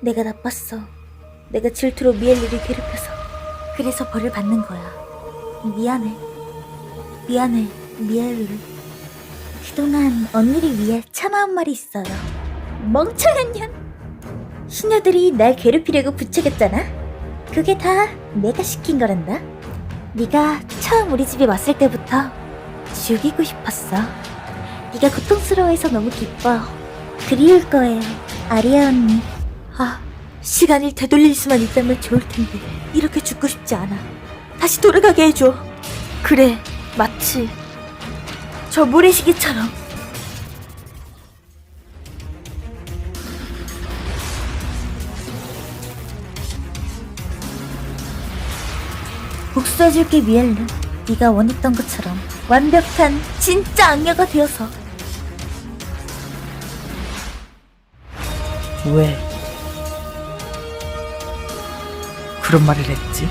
내가 나빴어. 내가 질투로 미엘리를 괴롭혀서. 그래서 벌을 받는 거야. 미안해. 미안해, 미엘리. 그동안 언니를 위해 참아온 말이 있어요. 멍청한 년! 시녀들이 날 괴롭히려고 부추겼잖아? 그게 다 내가 시킨 거란다. 네가 처음 우리 집에 왔을 때부터 죽이고 싶었어. 네가 고통스러워해서 너무 기뻐. 그리울 거예요, 아리아 언니. 아, 시간을 되돌릴 수만 있다면 좋을 텐데 이렇게 죽고 싶지 않아. 다시 돌아가게 해줘. 그래, 마치 저 모래시계처럼. 복수해줄게 미엘르. 네가 원했던 것처럼 완벽한 진짜 악녀가 되어서. 왜 그런 말을 했지?